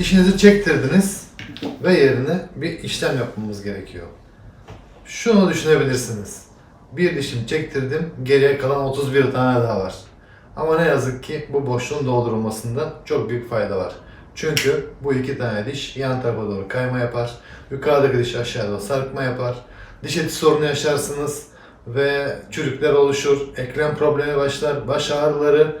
dişinizi çektirdiniz ve yerine bir işlem yapmamız gerekiyor. Şunu düşünebilirsiniz. Bir dişimi çektirdim, geriye kalan 31 tane daha var. Ama ne yazık ki bu boşluğun doldurulmasında çok büyük fayda var. Çünkü bu iki tane diş yan tarafa doğru kayma yapar. Yukarıdaki diş aşağıda sarkma yapar. Diş eti sorunu yaşarsınız ve çürükler oluşur, eklem problemi başlar, baş ağrıları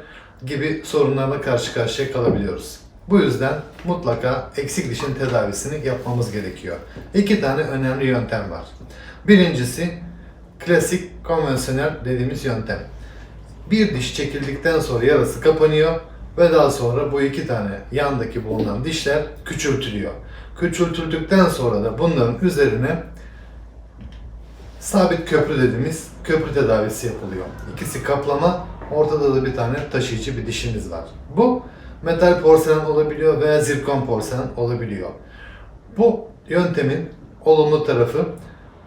gibi sorunlarla karşı karşıya kalabiliyoruz. Bu yüzden mutlaka eksik dişin tedavisini yapmamız gerekiyor. İki tane önemli yöntem var. Birincisi klasik konvansiyonel dediğimiz yöntem. Bir diş çekildikten sonra yarası kapanıyor ve daha sonra bu iki tane yandaki bulunan dişler küçültülüyor. Küçültüldükten sonra da bunların üzerine sabit köprü dediğimiz köprü tedavisi yapılıyor. İkisi kaplama, ortada da bir tane taşıyıcı bir dişimiz var. Bu metal porselen olabiliyor veya zirkon porselen olabiliyor. Bu yöntemin olumlu tarafı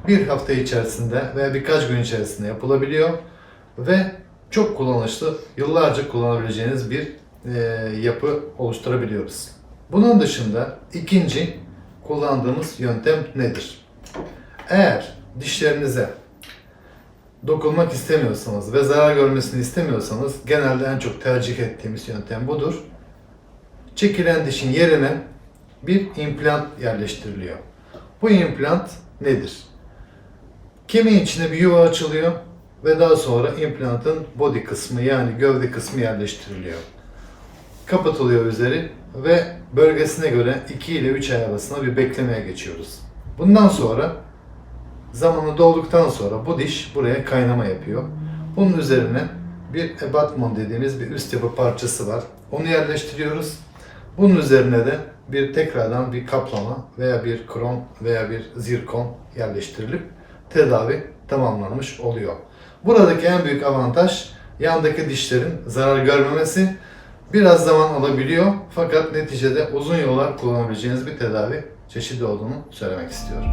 bir hafta içerisinde veya birkaç gün içerisinde yapılabiliyor ve çok kullanışlı, yıllarca kullanabileceğiniz bir e, yapı oluşturabiliyoruz. Bunun dışında ikinci kullandığımız yöntem nedir? Eğer dişlerinize dokunmak istemiyorsanız ve zarar görmesini istemiyorsanız genelde en çok tercih ettiğimiz yöntem budur. Çekilen dişin yerine bir implant yerleştiriliyor. Bu implant nedir? Kemiğin içine bir yuva açılıyor ve daha sonra implantın body kısmı yani gövde kısmı yerleştiriliyor. Kapatılıyor üzeri ve bölgesine göre 2 ile 3 ay arasında bir beklemeye geçiyoruz. Bundan sonra zamanı dolduktan sonra bu diş buraya kaynama yapıyor. Bunun üzerine bir abatman dediğimiz bir üst yapı parçası var. Onu yerleştiriyoruz. Bunun üzerine de bir tekrardan bir kaplama veya bir krom veya bir zirkon yerleştirilip tedavi tamamlanmış oluyor. Buradaki en büyük avantaj yandaki dişlerin zarar görmemesi. Biraz zaman alabiliyor fakat neticede uzun yollar kullanabileceğiniz bir tedavi çeşidi olduğunu söylemek istiyorum.